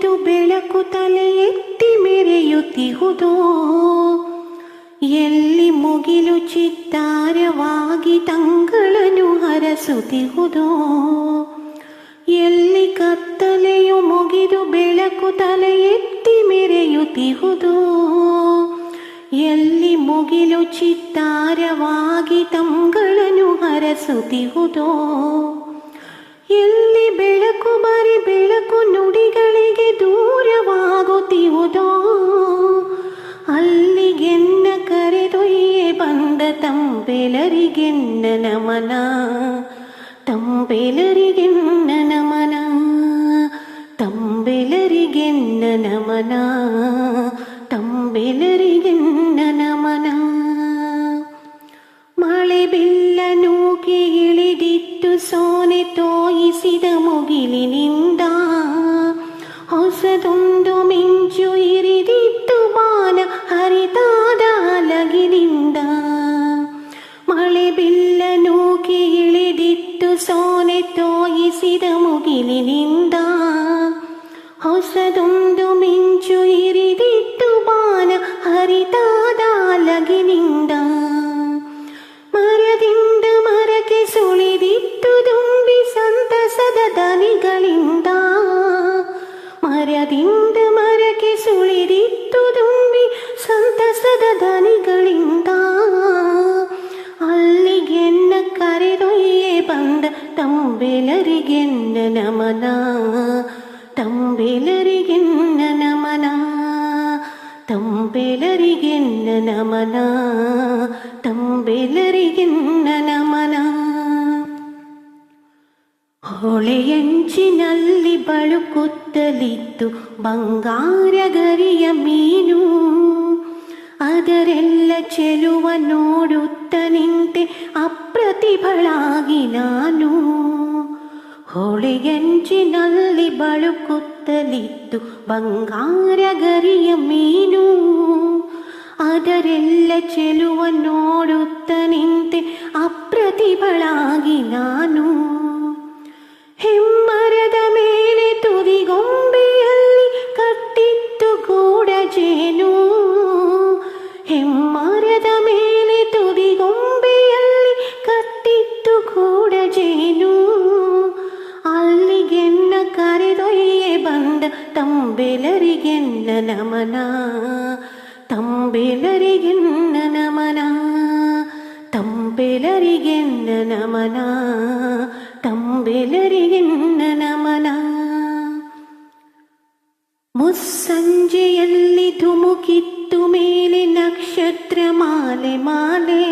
ಮುಗಿದು ಬೆಳಕು ತಲೆ ಎತ್ತಿ ಮೆರೆಯುತ್ತಿಹುದು. ಎಲ್ಲಿ ಮುಗಿಲು ಚಿತ್ತಾರವಾಗಿ ತಂಗಳನ್ನು ಹರಸುತ್ತಿಹುದು. ಎಲ್ಲಿ ಕತ್ತಲೆಯು ಮುಗಿದು ಬೆಳಕು ತಲೆ ಎತ್ತಿ ಮೆರೆಯುತ್ತಿಹುದು. ಎಲ್ಲಿ ಮುಗಿಲು ಚಿತ್ತಾರವಾಗಿ ತಂಗಳನ್ನು ಹರಸುತ್ತಿಹುದೋ. ಎಲ್ಲಿ ಬೆಳಕು ಬರಿ ಬೆಳಕು ನುಡಿಗಳಿಗೆ ದೂರವಾಗುತ್ತಿಹುದೋ ಅಲ್ಲಿಗೆನ್ನ ಕರೆದೊಯ್ಯೆ ಬಂದ ತಂಬೆಲರಿಗೆನ್ನ ನಮನ ತಂಬೆಲರಿಗೆನ್ನ ನಮನ ತಂಬೆಲರಿಗೆನ್ನ ನಮನ, ತಂಬೆಲರಿಗೆನ್ನ ಸೋನೆ ತೋಯಿಸಿದ ಮುಗಿಲಿನಿಂದ ಹೊಸದೊಂದು ಮಿಂಚು ಇರಿದಿತ್ತು ಬಾನ ಹರಿತಾದ ಅಲಗಿನಿಂದ ಮಳೆ ಬಿಲ್ಲ ನೂಕಿ ಇಳಿದಿತ್ತು ಸೋನೆ ತೋಯಿಸಿದ ಮುಗಿಲಿನಿಂದ ಹೊಸದೊಂದು ಮಿಂಚು ಇರಿದಿತ್ತು ದನಿಗಳಿಂದ ಮರದಿಂದ ಮರಕ್ಕೆ ಸುಳಿದಿತ್ತು ದುಂಬಿ ಸಂತಸದ ದನಿಗಳಿಂದ ಅಲ್ಲಿಗೆನ್ನ ಕರೆದೊಯ್ಯೆ ಬಂದ ತಂಬೆಲರಿಗೆನ್ನ ನಮನ ತಂಬೆಲರಿಗೆನ್ನ ಹೊಳೆಯಂಚಿನಲ್ಲಿ ಬಳುಕುತ್ತಲಿತ್ತು ಬಂಗಾರ ಗರಿಯ ಮೀನು. ಅದರೆಲ್ಲ ಚೆಲುವ ನೋಡುತ್ತ ನಿಂತೆ ಅಪ್ರತಿಭಳಾಗಿ ನಾನು. ಹೊಳೆಯಂಚಿನಲ್ಲಿ ಬಳುಕುತ್ತಲಿತ್ತು ಬಂಗಾರ ಗರಿಯ ಮೀನು. ಅದರೆಲ್ಲ ಚೆಲುವ ನೋಡುತ್ತ ನಿಂತೆ ಅಪ್ರತಿಭಳಾಗಿ ನಾನು. ತಂಬೆಲರಿಗೆನ್ನ ನಮನ ತಂಬೆಲರಿಗೆನ್ನ ನಮನ ತಂಬೆಲರಿಗೆನ್ನ ನಮನ ತಂಬೆಲರಿಗೆನ್ನ ನಮನ ಮುಸ್ಸಂಜೆಯಲ್ಲಿ ಧುಮುಕಿತ್ತು ಮೇಲೆ ನಕ್ಷತ್ರ ಮಾಲೆ ಮಾಲೆ,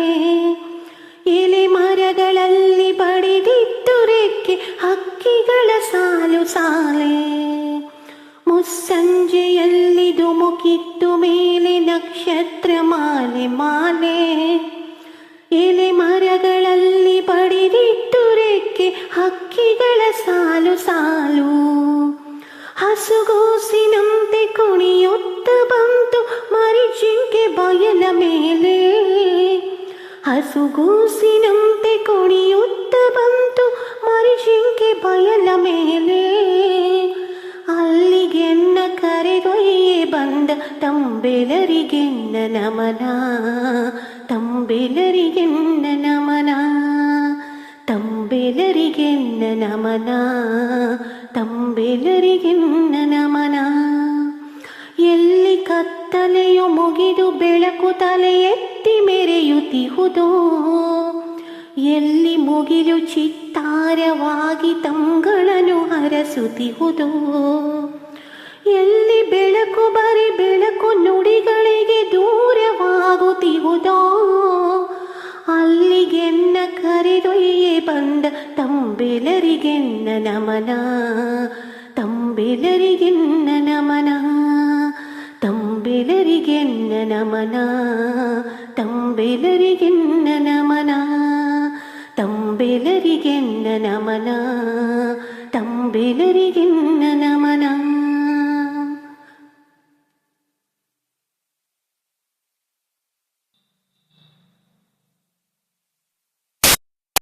ಎಲೆ ಮರಗಳಲ್ಲಿ ಬಡಿದಿತ್ತು ರೆಕ್ಕೆ ಹಕ್ಕಿಗಳ ಸಾಲು ಸಾಲೆ. ಮಾಲೆ ಎಲೆ ಮರಗಳಲ್ಲಿ ಬಡಿದಿತ್ತು ರೆಕ್ಕೆ ಹಕ್ಕಿಗಳ ಸಾಲು ಸಾಲು. ಹಸುಗೂಸಿನಂತೆ ಕುಣಿಯುತ್ತ ಬಂತು ಮರಿ ಜಿಂಕೆ ಬಯಲ ಮೇಲೆ. ಹಸುಗೂಸಿನಂತೆ ಕುಣಿಯುತ್ತ ಬಂತು ಮರಿ ಜಿಂಕೆ ಬಯಲ ಮೇಲೆ. ಅಲ್ಲಿಗೆನ್ನ ಕರೆದೊಯ್ಯೆ ಬಂದ ತಂಬೆಲರಿಗೆನ್ನ ನಮನ ತಂಬೆಲರಿಗೆನ್ನ ನಮನ ತಂಬೆಲರಿಗೆನ್ನ ನಮನ ತಂಬೆಲರಿಗೆನ್ನ ನಮನ ಎಲ್ಲಿ ಕತ್ತಲೆಯು ಮುಗಿದು ಬೆಳಕು ತಲೆ ಎತ್ತಿ ಮೆರೆಯುತ್ತಿಹುದೋ? ಎಲ್ಲಿ ಮುಗಿಲು ಚಿತ್ತಾರವಾಗಿ ತಂಗಳನ್ನು ಹರಸುತ್ತಿಹುದೋ? ಎಲ್ಲಿ ಬೆಳಕು ಬರಿ ತಂಬೆಲರಿಗೆನ್ನ ನಮನ ತಂಬೆಲರಿಗೆನ್ನ ನಮನ ತಂಬೆಲರಿಗೆನ್ನ ನಮನ ತಂಬೆಲರಿಗೆನ್ನ ನಮನ ತಂಬೆಲರಿಗೆನ್ನ ನಮನ ತಂಬೆಲರಿ